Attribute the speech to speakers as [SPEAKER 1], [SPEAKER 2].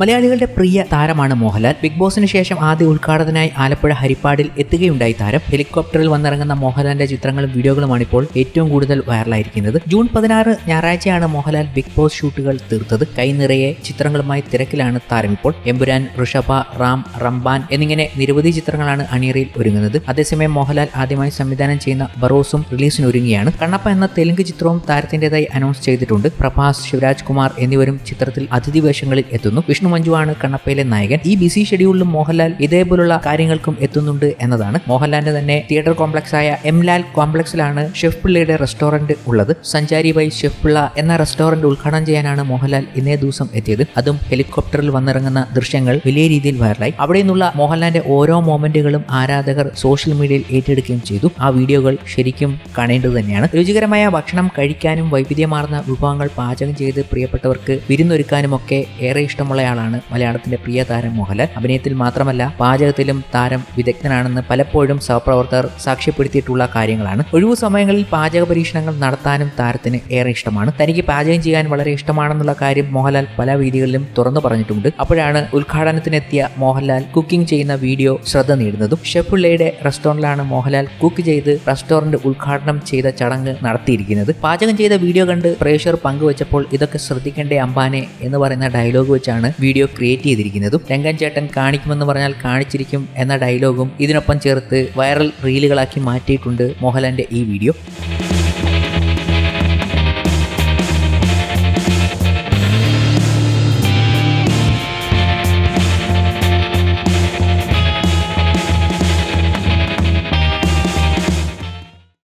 [SPEAKER 1] മലയാളികളുടെ പ്രിയ താരമാണ് മോഹൻലാൽ. ബിഗ് ബോസിന് ശേഷം ആദ്യ ഉദ്ഘാടനത്തിനായി ആലപ്പുഴ ഹരിപ്പാടിൽ എത്തുകയുണ്ടായി താരം. ഹെലികോപ്റ്ററിൽ വന്നിറങ്ങുന്ന മോഹൻലാലിന്റെ ചിത്രങ്ങളും വീഡിയോകളുമാണ് ഇപ്പോൾ ഏറ്റവും കൂടുതൽ വൈറലായിരിക്കുന്നത്. ജൂൺ പതിനാറ് ഞായറാഴ്ചയാണ് മോഹൻലാൽ ബിഗ് ബോസ് ഷൂട്ടുകൾ തീർത്തത്. കൈനിറയെ ചിത്രങ്ങളുമായി തിരക്കിലാണ് താരം ഇപ്പോൾ. എമ്പുരാൻ ഋഷഭ റാം റംബാൻ എന്നിങ്ങനെ നിരവധി ചിത്രങ്ങളാണ് അണിയറയിൽ ഒരുങ്ങുന്നത്. അതേസമയം മോഹൻലാൽ ആദ്യമായി സംവിധാനം ചെയ്യുന്ന ബറോസും റിലീസിന് ഒരുങ്ങിയാണ്. കണ്ണപ്പ എന്ന തെലുങ്ക് ചിത്രവും താരത്തിന്റേതായി അനൗൺസ് ചെയ്തിട്ടുണ്ട്. പ്രഭാസ് ശിവരാജ് കുമാർ എന്നിവരും ചിത്രത്തിൽ അതിഥി വേഷങ്ങളിൽ എത്തുന്നു. വിഷ്ണു മഞ്ജുവാണ് കണ്ണപ്പയിലെ നായകൻ. ഈ ബിസി ഷെഡ്യൂളിലും മോഹൻലാൽ ഇതേപോലുള്ള കാര്യങ്ങൾക്കും എത്തുന്നുണ്ട് എന്നതാണ്. മോഹൻലാലിന്റെ തന്നെ തിയേറ്റർ കോംപ്ലക്സ് ആയ എം ലാൽ കോംപ്ലക്സിലാണ് ഷെഫ് പിള്ളയുടെ റെസ്റ്റോറന്റ് ഉള്ളത്. സഞ്ചാരി ബൈ ഷെഫ് പിള്ള എന്ന റെസ്റ്റോറന്റ് ഉദ്ഘാടനം ചെയ്യാനാണ് മോഹൻലാൽ ഇന്നേ ദിവസം എത്തിയത്. അതും ഹെലികോപ്റ്ററിൽ വന്നിറങ്ങുന്ന ദൃശ്യങ്ങൾ വലിയ രീതിയിൽ വൈറലായി അവിടെ നിന്നുള്ള മോഹൻലാലിന്റെ ഓരോ മൊമെന്റുകളും ആരാധകർ സോഷ്യൽ മീഡിയയിൽ ഏറ്റെടുക്കുകയും ചെയ്തു. ആ വീഡിയോകൾ ശരിക്കും കാണേണ്ടത് തന്നെയാണ്. രുചികരമായ ഭക്ഷണം കഴിക്കാനും വൈവിധ്യമാർന്ന വിഭവങ്ങൾ പാചകം ചെയ്ത് പ്രിയപ്പെട്ടവർക്ക് വിരുന്നൊരുക്കാനും ഒക്കെ ഏറെ ഇഷ്ടമുള്ളയാളാണ് മലയാളത്തിന്റെ പ്രിയ താരം മോഹൻലാൽ. അഭിനയത്തിൽ മാത്രമല്ല പാചകത്തിലും താരം വിദഗ്ധനാണെന്ന് പലപ്പോഴും സഹപ്രവർത്തകർ സാക്ഷ്യപ്പെടുത്തിയിട്ടുള്ള കാര്യങ്ങളാണ്. ഒഴിവു സമയങ്ങളിൽ പാചക പരീക്ഷണങ്ങൾ നടത്താനും താരത്തിന് ഏറെ ഇഷ്ടമാണ്. തനിക്ക് പാചകം ചെയ്യാൻ വളരെ ഇഷ്ടമാണെന്നുള്ള കാര്യം മോഹൻലാൽ പല വീഡിയോകളിലും തുറന്നു പറഞ്ഞിട്ടുണ്ട്. അപ്പോഴാണ് ഉദ്ഘാടനത്തിനെത്തിയ മോഹൻലാൽ കുക്കിംഗ് ചെയ്യുന്ന വീഡിയോ ശ്രദ്ധ നേടുന്നതും. ഷെഫുള്ളയുടെ റെസ്റ്റോറന്റിലാണ് മോഹൻലാൽ കുക്ക് ചെയ്ത് റെസ്റ്റോറന്റ് ഉദ്ഘാടനം ചെയ്ത ചടങ്ങ് നടത്തിയിരിക്കുന്നത്. പാചകം ചെയ്ത വീഡിയോ കണ്ട് പ്രേക്ഷകർ പങ്കുവച്ചപ്പോൾ ഇതൊക്കെ ശ്രദ്ധിക്കേണ്ടേ അമ്പാനെ എന്ന് പറയുന്ന ഡയലോഗ് വെച്ചാണ് വീഡിയോ ക്രിയേറ്റ് ചെയ്തിരിക്കുന്നതും രംഗൻ ചേട്ടൻ കാണിക്കുമെന്ന് പറഞ്ഞാൽ കാണിച്ചിരിക്കും എന്ന ഡയലോഗും ഇതിനൊപ്പം ചേർത്ത് വൈറൽ റീലുകളാക്കി മാറ്റിയിട്ടുണ്ട് മോഹൻലാലിന്റെ ഈ വീഡിയോ